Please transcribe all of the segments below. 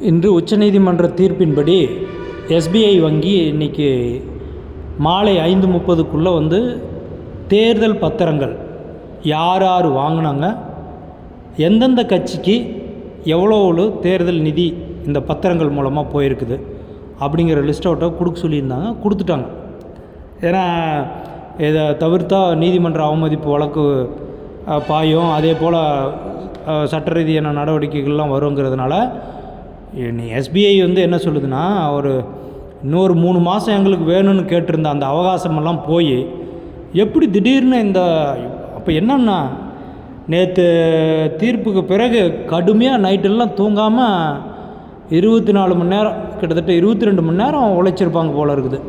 இன்று உச்சநீதிமன்ற தீர்ப்பின்படி எஸ்பிஐ வங்கி இன்றைக்கி மாலை ஐந்து முப்பதுக்குள்ளே வந்து தேர்தல் பத்திரங்கள் யார் யார் வாங்கினாங்க எந்தெந்த கட்சிக்கு எவ்வளோ தேர்தல் நிதி இந்த பத்திரங்கள் மூலமாக போயிருக்குது அப்படிங்கிற லிஸ்ட் அவுட்டை கொடுக்க சொல்லியிருந்தாங்க கொடுத்துட்டாங்க. ஏன்னா இதை தவிர்த்தா நீதிமன்ற அவமதிப்பு வழக்கு பாயும் அதே போல் சட்ட ரீதியான நடவடிக்கைகள்லாம் வருங்கிறதுனால எஸ்பிஐ வந்து என்ன சொல்லுதுன்னா ஒரு இன்னொரு மூணு மாதம் எங்களுக்கு வேணும்னு கேட்டிருந்த அந்த அவகாசமெல்லாம் போய் எப்படி திடீர்னு இந்த அப்போ என்னன்னா நேற்று தீர்ப்புக்கு பிறகு கடுமையாக நைட்டெல்லாம் தூங்காமல் இருபத்தி நாலு மணி நேரம் கிட்டத்தட்ட இருபத்தி ரெண்டு மணி நேரம் உழைச்சிருப்பாங்க போல இருக்குது.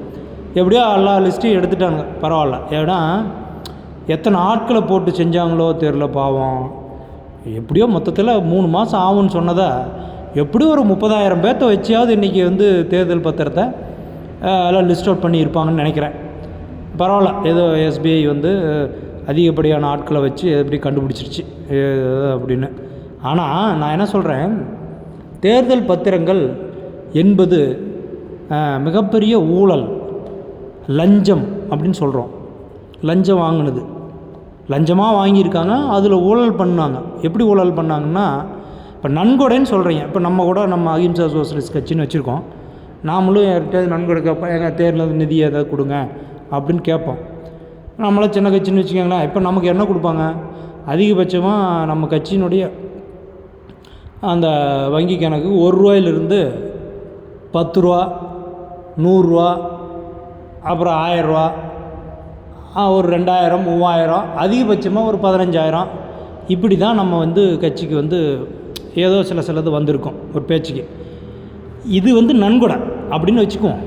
எப்படியோ எல்லா லிஸ்ட்டையும் எடுத்துட்டாங்க பரவாயில்ல. ஏன்னா எத்தனை ஆட்களை போட்டு செஞ்சாங்களோ தெரில பாவம். எப்படியோ மொத்தத்தில் மூணு மாதம் ஆகும்னு சொன்னதை எப்படியும் ஒரு முப்பதாயிரம் பேர்த்த வச்சியாவது இன்றைக்கி வந்து தேர்தல் பத்திரத்தை எல்லாம் லிஸ்ட் அவுட் பண்ணியிருப்பாங்கன்னு நினைக்கிறேன். பரவாயில்ல ஏதோ எஸ்பிஐ வந்து அதிகப்படியான ஆட்களை வச்சு எப்படி கண்டுபிடிச்சிருச்சு அப்படின்னு. ஆனால் நான் என்ன சொல்கிறேன் தேர்தல் பத்திரங்கள் என்பது மிகப்பெரிய ஊழல் லஞ்சம் அப்படின்னு சொல்கிறோம் லஞ்சம் வாங்கினது. லஞ்சமாக வாங்கியிருக்காங்க அதில் ஊழல் பண்ணாங்க. எப்படி ஊழல் பண்ணாங்கன்னா இப்போ நன்கொடைன்னு சொல்கிறீங்க இப்போ நம்ம கூட நம்ம அகிம்சா சோசலிஸ்ட் கட்சின்னு வச்சுருக்கோம். நாமளும் யார்கிட்டயாவது நன்கொடை கேட்போம். எங்கள் தேர்தல் நிதி ஏதாவது கொடுங்க அப்படின்னு கேட்போம். நம்மளாம் சின்ன கட்சின்னு வச்சுக்கோங்களேன். இப்போ நமக்கு என்ன கொடுப்பாங்க? அதிகபட்சமாக நம்ம கட்சியினுடைய அந்த வங்கி கணக்கு ஒரு ரூபாயிலிருந்து பத்து ரூபா நூறுரூவா அப்புறம் ஆயரூவா ஒரு ரெண்டாயிரம் மூவாயிரம் அதிகபட்சமாக ஒரு பதினஞ்சாயிரம். இப்படி தான் நம்ம வந்து கட்சிக்கு வந்து ஏதோ சில சிலது வந்திருக்கும் ஒரு பேச்சுக்கு. இது வந்து நன்கொடை அப்படின்னு வச்சுக்குவோம்.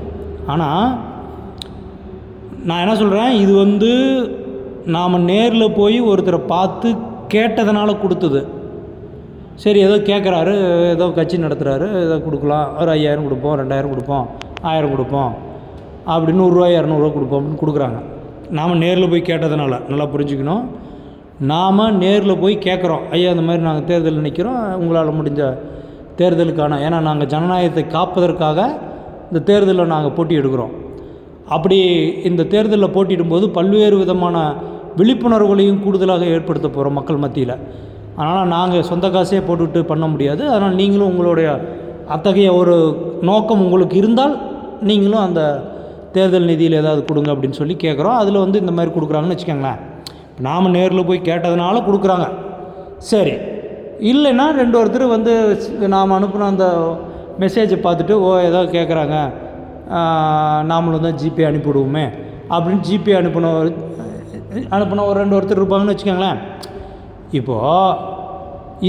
ஆனால் நான் என்ன சொல்கிறேன் இது வந்து நாம் நேரில் போய் ஒருத்தரை பார்த்து கேட்டதுனால கொடுத்தது. சரி ஏதோ கேட்குறாரு ஏதோ கட்சி நடத்துகிறாரு ஏதோ கொடுக்கலாம். ஒரு ஐயாயிரம் கொடுப்போம் ரெண்டாயிரம் கொடுப்போம் ஆயிரம் கொடுப்போம் அப்படி நூறுரூவா இரநூறுவா கொடுப்போம் அப்படின்னு கொடுக்குறாங்க. நாம் நேரில் போய் கேட்டதுனால நல்லா புரிஞ்சுக்கணும். நாம் நேரில் போய் கேட்குறோம் ஐயா இந்த மாதிரி நாங்கள் தேர்தலில் நிற்கிறோம் உங்களால் முடிஞ்ச தேர்தலுக்கான ஏன்னா நாங்கள் ஜனநாயகத்தை காப்பதற்காக இந்த தேர்தலில் நாங்கள் போட்டி எடுக்கிறோம். அப்படி இந்த தேர்தலில் போட்டியிடும்போது பல்வேறு விதமான விழிப்புணர்வுகளையும் கூடுதலாக ஏற்படுத்த போகிறோம் மக்கள் மத்தியில். அதனால் நாங்கள் சொந்த காசே போட்டுவிட்டு பண்ண முடியாது. அதனால் நீங்களும் உங்களுடைய அத்தகைய ஒரு நோக்கம் உங்களுக்கு இருந்தால் நீங்களும் அந்த தேர்தல் நிதியில் ஏதாவது கொடுங்க அப்படின்னு சொல்லி கேட்குறோம் அதில் வந்து இந்த மாதிரி கொடுக்குறாங்கன்னு வச்சுக்கோங்களேன். நாம் நேரில் போய் கேட்டதுனால கொடுக்குறாங்க. சரி. இல்லைன்னா ரெண்டு ஒருத்தர் வந்து நாம் அனுப்பின அந்த மெசேஜை பார்த்துட்டு ஓ ஏதோ கேட்குறாங்க நாமளும் தான் ஜிபே அனுப்பிவிடுவோமே. அப்படின்னு ஜிபே அனுப்பின ஒரு அனுப்பின ஒரு ரெண்டு ஒருத்தர் இருப்பாங்கன்னு வச்சுக்கோங்களேன். இப்போது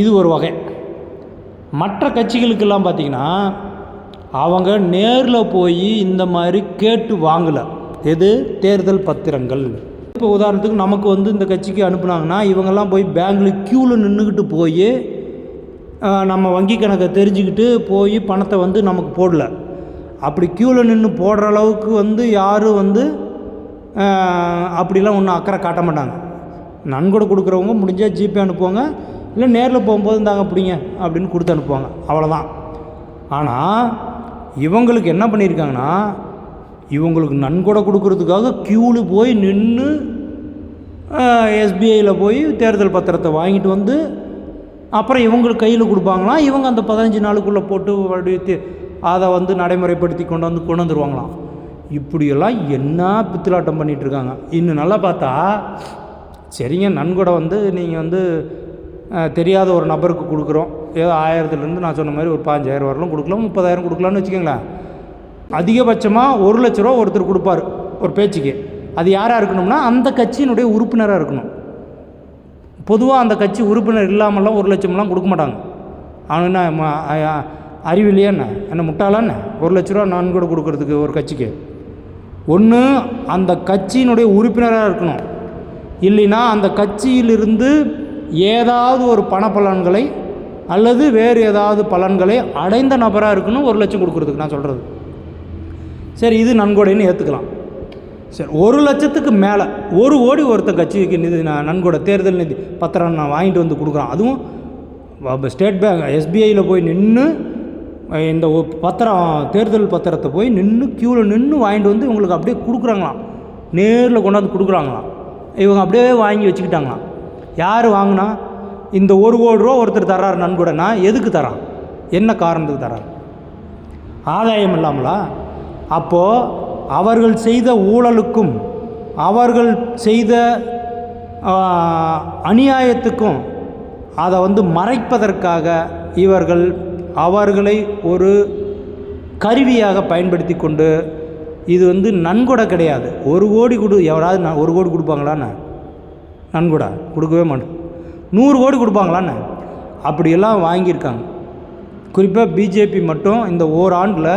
இது ஒரு வகை. மற்ற கட்சிகளுக்கெல்லாம் பார்த்திங்கன்னா அவங்க நேரில் போய் இந்த மாதிரி கேட்டு வாங்கலை. எது? தேர்தல் பத்திரங்கள். இப்போ உதாரணத்துக்கு நமக்கு வந்து இந்த கட்சிக்கு அனுப்புனாங்கன்னா இவங்கெல்லாம் போய் பேங்கில் க்யூவில் நின்றுக்கிட்டு போய் நம்ம வங்கி கணக்கை தெரிஞ்சுக்கிட்டு போய் பணத்தை வந்து நமக்கு போடல. அப்படி க்யூவில் நின்று போடுற அளவுக்கு வந்து யாரும் வந்து அப்படிலாம் ஒன்றும் அக்கறை காட்ட மாட்டாங்க. நன்கொடை கொடுக்குறவங்க முடிஞ்சால் ஜிபே அனுப்புவாங்க இல்லை நேரில் போகும்போது இந்தாங்க பிடிங்க அப்படின்னு கொடுத்து அனுப்புவாங்க. அவ்வளோதான் ஆனால் இவங்களுக்கு என்ன பண்ணியிருக்காங்கன்னா இவங்களுக்கு நன்கொடை கொடுக்கறதுக்காக க்யூவில் போய் நின்று எஸ்பிஐயில் போய் தேர்தல் பத்திரத்தை வாங்கிட்டு வந்து அப்புறம் இவங்களுக்கு கையில் கொடுப்பாங்களாம் இவங்க அந்த பதினஞ்சு நாளுக்குள்ளே போட்டு வடித்து அதை வந்து நடைமுறைப்படுத்தி கொண்டு வந்து கொண்டு வந்துருவாங்களாம். இப்படியெல்லாம் என்ன பித்திலாட்டம் பண்ணிகிட்ருக்காங்க இன்னும் நல்லா பார்த்தா சரிங்க நன்கொடை வந்து நீங்கள் வந்து தெரியாத ஒரு நபருக்கு கொடுக்குறோம். ஏதோ ஆயிரத்துலேருந்து நான் சொன்ன மாதிரி ஒரு பாஞ்சாயிரம் வரலாம் கொடுக்கலாம் முப்பதாயிரம் கொடுக்கலான்னு வச்சுக்கோங்களேன். அதிகபட்சமாக ஒரு லட்ச ரூபா ஒருத்தர் கொடுப்பார் ஒரு பேச்சுக்கு. அது யாராக இருக்கணும்னா அந்த கட்சியினுடைய உறுப்பினராக இருக்கணும். பொதுவாக அந்த கட்சி உறுப்பினர் இல்லாமலாம் ஒரு லட்சம்லாம் கொடுக்க மாட்டாங்க. அவன் என்ன ம- அறிவில்லையா என்ன? என்ன முட்டாளா என்ன? ஒரு லட்ச ரூபா நான் கூட கொடுக்கறதுக்கு ஒரு கட்சிக்கு. ஒன்று அந்த கட்சியினுடைய உறுப்பினராக இருக்கணும். இல்லைன்னா அந்த கட்சியிலிருந்து ஏதாவது ஒரு பணப்பலன்களை அல்லது வேறு ஏதாவது பலன்களை அடைந்த நபராக இருக்கணும் ஒரு லட்சம் கொடுக்குறதுக்கு நான் சொல்கிறது சரி இது நன்கொடைன்னு ஏற்றுக்கலாம் சரி ஒரு லட்சத்துக்கு மேலே ஒரு கோடி ஒருத்தன் கட்சிக்கு நிதி நான் நன்கொடை தேர்தல் நிதி பத்திரம் நான் வாங்கிட்டு வந்து கொடுக்குறான். அதுவும் ஸ்டேட் பேங்க் எஸ்பிஐயில் போய் நின்று இந்த பத்திரம் தேர்தல் பத்திரத்தை போய் நின்று க்யூவில் நின்று வாங்கிட்டு வந்து இவங்களுக்கு அப்படியே கொடுக்குறாங்களாம். நேரில் கொண்டாந்து கொடுக்குறாங்களாம். இவங்க அப்படியே வாங்கி வச்சுக்கிட்டாங்களாம். யார் வாங்கினா இந்த ஒரு கோடி ரூபா ஒருத்தர் தர்றாரு நன்கொடைனா எதுக்கு தரான் என்ன காரணத்துக்கு தரான் ஆதாயம் இல்லாமலா? அப்போது அவர்கள் செய்த ஊழலுக்கும் அவர்கள் செய்த அநியாயத்துக்கும் அதை வந்து மறைப்பதற்காக இவர்கள் அவர்களை ஒரு கருவியாக பயன்படுத்தி கொண்டு இது வந்து நன்கொடை கிடையாது. ஒரு கோடி கொடு எவராவது நான் ஒரு கோடி கொடுப்பாங்களான்னு? நன்கொடை. கொடுக்கவே மாட்டேன் நூறு கோடி கொடுப்பாங்களான்னு? அப்படியெல்லாம் வாங்கியிருக்காங்க. குறிப்பாக பிஜேபி மட்டும் இந்த ஓராண்டில்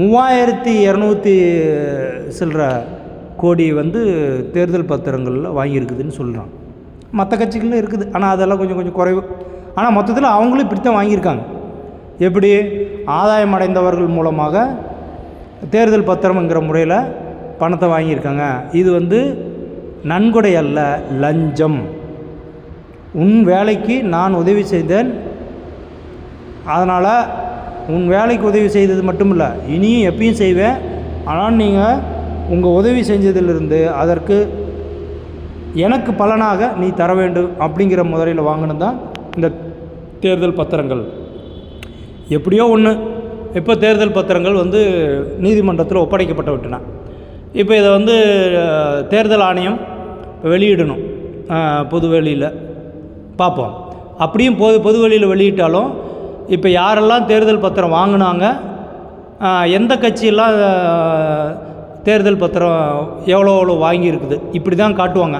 மூவாயிரத்தி இரநூத்தி சில்லற கோடி வந்து தேர்தல் பத்திரங்களில் வாங்கியிருக்குதுன்னு சொல்கிறான் மற்ற கட்சிகளும் இருக்குது. ஆனால் அதெல்லாம் கொஞ்சம் கொஞ்சம் குறைவு. ஆனால் மொத்தத்தில் அவங்களும் இப்படி தான் வாங்கியிருக்காங்க. எப்படி? ஆதாயம் அடைந்தவர்கள் மூலமாக தேர்தல் பத்திரம்ங்கிற முறையில் பணத்தை வாங்கியிருக்காங்க. இது வந்து நன்கொடை அல்ல லஞ்சம். உன் வேலைக்கு நான் உதவி செய்தேன். அதனால் உன் வேலைக்கு உதவி செய்தது மட்டும் இல்லை இனியும் எப்பயும் செய்வேன். ஆனால் நீங்கள் உங்கள் உதவி செஞ்சதிலிருந்து அதற்கு எனக்கு பலனாக நீ தர வேண்டும் அப்படிங்கிற முறையில் வாங்கினது தான் இந்த தேர்தல் பத்திரங்கள். எப்படியோ ஒன்று இப்போ தேர்தல் பத்திரங்கள் வந்து நீதிமன்றத்தில் ஒப்படைக்கப்பட்டு விட்டன. இப்போ இதை வந்து தேர்தல் ஆணையம் வெளியிடணும். பொதுவெளியில். பொது பார்ப்போம் அப்படியும் பொது பொதுவெளியில் வெளியிட்டாலும் இப்போ யாரெல்லாம் தேர்தல் பத்திரம் வாங்கினாங்க எந்த கட்சியெல்லாம் தேர்தல் பத்திரம் எவ்வளோ எவ்வளோ வாங்கியிருக்குது இப்படி தான் காட்டுவாங்க.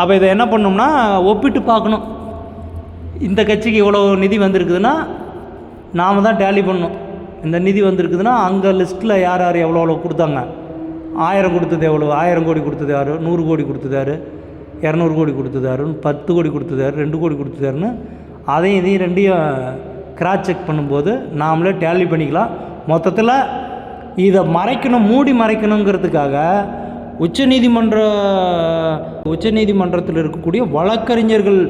அப்போ இதை என்ன பண்ணோம்னா ஒப்பிட்டு பார்க்கணும். இந்த கட்சிக்கு இவ்வளோ நிதி வந்திருக்குதுன்னா நாம் தான் டேலி பண்ணணும். இந்த நிதி வந்திருக்குதுன்னா அங்கே லிஸ்ட்டில் யார் யார் எவ்வளோ எவ்வளோ கொடுத்தாங்க. ஆயிரம் கொடுத்தது எவ்வளோ ஆயிரம் கோடி கொடுத்தது யார் நூறு கோடி கொடுத்தது யார் இரநூறு கோடி கொடுத்தது பத்து கோடி கொடுத்தது யார் ரெண்டு கோடி கொடுத்தது யாருன்னு அதையும் இதையும் ரெண்டையும் கிராஸ் செக் பண்ணும்போது நாமளே டேலி பண்ணிக்கலாம். மொத்தத்தில் இதை மறைக்கணும் மூடி மறைக்கணுங்கிறதுக்காக உச்சநீதிமன்ற உச்சநீதிமன்றத்தில் இருக்கக்கூடிய வழக்கறிஞர்கள்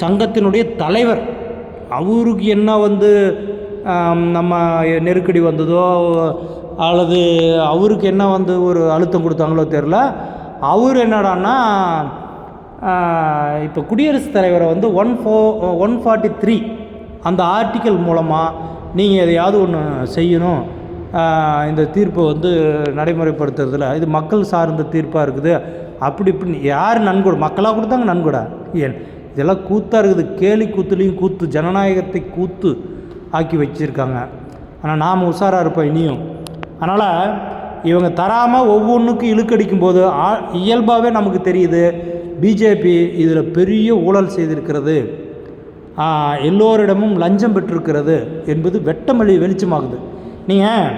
சங்கத்தினுடைய தலைவர் அவருக்கு என்ன வந்து நம்ம நெருக்கடி வந்ததோ அல்லது அவருக்கு என்ன வந்து ஒரு அழுத்தம் கொடுத்தாங்களோ தெரில அவர் என்னடான்னா இப்போ குடியரசுத் தலைவரை வந்து one four one forty three அந்த ஆர்டிக்கல் மூலமாக நீங்கள் எதையாவது ஒன்று செய்யணும். இந்த தீர்ப்பை வந்து நடைமுறைப்படுத்துறதுல இது மக்கள் சார்ந்த தீர்ப்பாக இருக்குது. அப்படி இப்படின்னு யார் நன்கொடை? மக்களாக கொடுத்தாங்க நன்கொடை. ஏன்? இதெல்லாம் கூத்தாக இருக்குது. கேலி கூத்துலேயும் கூத்து ஜனநாயகத்தை கூத்து ஆக்கி வச்சுருக்காங்க. ஆனால் நாம் உஷாராக இருப்போம் இனியும். அதனால் இவங்க தராமல் ஒவ்வொன்றுக்கும் இழுக்கடிக்கும் போது ஆ- இயல்பாகவே நமக்கு தெரியுது பிஜேபி இதில் பெரிய ஊழல் செய்திருக்கிறது. எல்லோரிடமும் லஞ்சம் பெற்றிருக்கிறது என்பது வெட்டமொழி வெளிச்சமாகுது. நீங்கள்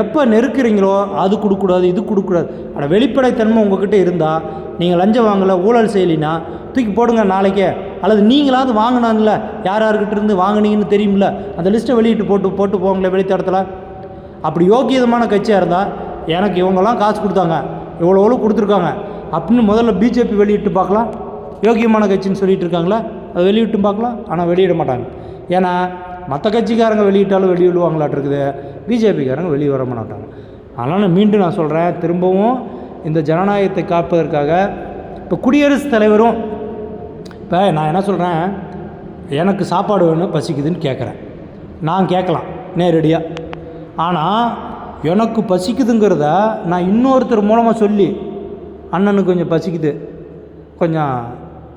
எப்போ நெருக்கிறீங்களோ அது கொடுக்கூடாது இது கொடுக்கூடாது ஆனால் வெளிப்படைத்தன்மை உங்ககிட்ட இருந்தால் நீங்கள் லஞ்சம் வாங்கலை ஊழல் செய்யலினா தூக்கி போடுங்க நாளைக்கே. அல்லது நீங்களாவது வாங்கினாங்கல்ல யார் யார்கிட்ட இருந்து வாங்குனீங்கன்னு தெரியும்ல அந்த லிஸ்ட்டை வெளியிட்டு போட்டு போட்டு போங்களேன் வெளித்தடத்தில் அப்படி யோக்கியதமான கட்சியாக இருந்தால் எனக்கு இவங்கெல்லாம் காசு கொடுத்தாங்க இவ்வளோ எவ்வளோ கொடுத்துருக்காங்க. அப்படின்னு முதல்ல பிஜேபி வெளியிட்டு பார்க்கலாம். யோக்கியமான கட்சின்னு சொல்லிட்டு இருக்காங்களா அதை வெளியிட்டு பார்க்கலாம். ஆனால் வெளியிட மாட்டாங்க. ஏன்னா மற்ற கட்சிக்காரங்க வெளியிட்டாலும் வெளியிடுவாங்களாட்டிருக்குது. பிஜேபிக்காரங்க வெளியே வர மாட்டாங்க. அதனால் மீண்டும் நான் சொல்கிறேன் திரும்பவும் இந்த ஜனநாயகத்தை காப்பதற்காக இப்போ குடியரசுத் தலைவரும் இப்போ நான் என்ன சொல்கிறேன் எனக்கு சாப்பாடு வேணும் பசிக்குதுன்னு கேட்குறேன் நான் கேட்கலாம் நேரடியாக ஆனால் எனக்கு பசிக்குதுங்கிறத நான் இன்னொருத்தர் மூலமாக சொல்லி அண்ணனுக்கு கொஞ்சம் பசிக்குது. கொஞ்சம்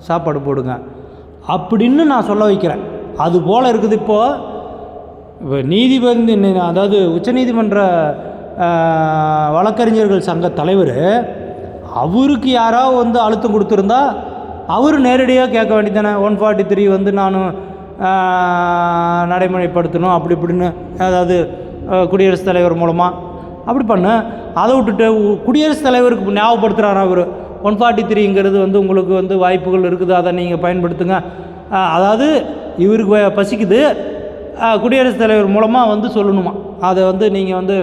சாப்பாடு போடுங்க. அப்படின்னு நான் சொல்ல வைக்கிறேன். அது போல் இருக்குது இப்போது இப்போ நீதிபதி அதாவது உச்சநீதிமன்ற வழக்கறிஞர்கள் சங்க தலைவர் அவருக்கு யாராவது வந்து அழுத்தம் கொடுத்துருந்தா அவர் நேரடியாக கேட்க வேண்டியதானே ஒன் ஃபார்ட்டி த்ரீ வந்து நான் நடைமுறைப்படுத்தணும் அப்படி இப்படின்னு அதாவது குடியரசுத் தலைவர் மூலமாக அப்படி பண்ணு. அதை விட்டுட்டு குடியரசுத் தலைவருக்கு ஞாபகப்படுத்துகிறாரா அவர். ஒன் ஃபார்ட்டி த்ரீங்கிறது வந்து உங்களுக்கு வந்து வாய்ப்புகள் இருக்குது. அதை நீங்கள் பயன்படுத்துங்க. அதாவது இவருக்கு பசிக்குது. குடியரசுத் தலைவர் மூலமாக வந்து சொல்லணுமா? அதை வந்து நீங்கள் வந்து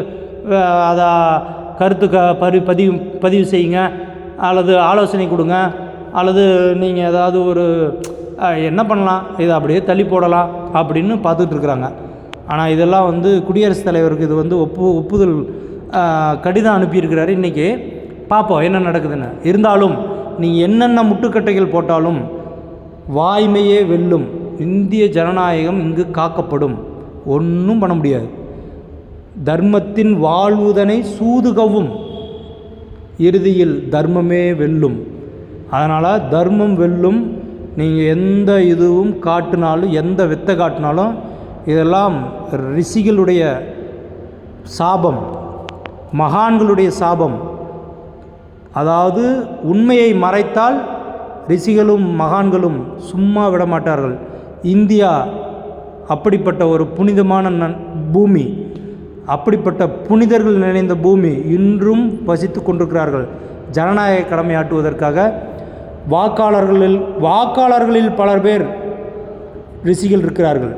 அதை கருத்து க பரி பதிவு பதிவு செய்யுங்க. அல்லது ஆலோசனை கொடுங்க. அல்லது நீங்கள் ஏதாவது ஒரு என்ன பண்ணலாம்? இதை அப்படியே தள்ளி போடலாம் அப்படின்னு பார்த்துட்ருக்குறாங்க. ஆனால் இதெல்லாம் வந்து குடியரசுத் தலைவருக்கு இது வந்து ஒப்பு ஒப்புதல் கடிதம் அனுப்பியிருக்கிறாரு இன்றைக்கி பார்ப்போம் என்ன நடக்குதுன்னு. இருந்தாலும் நீங்கள் என்னென்ன முட்டுக்கட்டைகள் போட்டாலும் வாய்மையே வெல்லும். இந்திய ஜனநாயகம் இங்கு காக்கப்படும். ஒன்றும் பண்ண முடியாது. தர்மத்தின் வாழ்வுதனை சூதுகவும். இறுதியில் தர்மமே வெல்லும். அதனால் தர்மம் வெல்லும். நீங்கள் எந்த இதுவும் காட்டினாலும் எந்த வித்தை காட்டினாலும் இதெல்லாம் ரிஷிகளுடைய சாபம் மகான்களுடைய சாபம். அதாவது உண்மையை மறைத்தால் ரிஷிகளும் மகான்களும் சும்மா விட மாட்டார்கள் இந்தியா அப்படிப்பட்ட ஒரு புனிதமான நன் பூமி அப்படிப்பட்ட புனிதர்கள் நிறைந்த பூமி இன்றும் வசித்து கொண்டிருக்கிறார்கள். ஜனநாயக கடமையாற்றுவதற்காக வாக்காளர்களில் வாக்காளர்களில் பலர் பேர் ரிஷிகள் இருக்கிறார்கள்.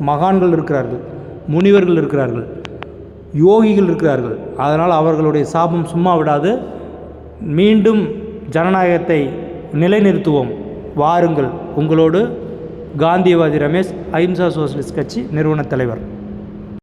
மகான்கள் இருக்கிறார்கள். முனிவர்கள் இருக்கிறார்கள். யோகிகள் இருக்கிறார்கள். அதனால் அவர்களுடைய சாபம் சும்மா விடாது. மீண்டும் ஜனநாயகத்தை நிலைநிறுத்துவோம். வாருங்கள். உங்களோடு காந்தியவாதி ரமேஷ் அஹிம்சா சோசலிஸ்ட் கட்சி நிறுவனத் தலைவர்.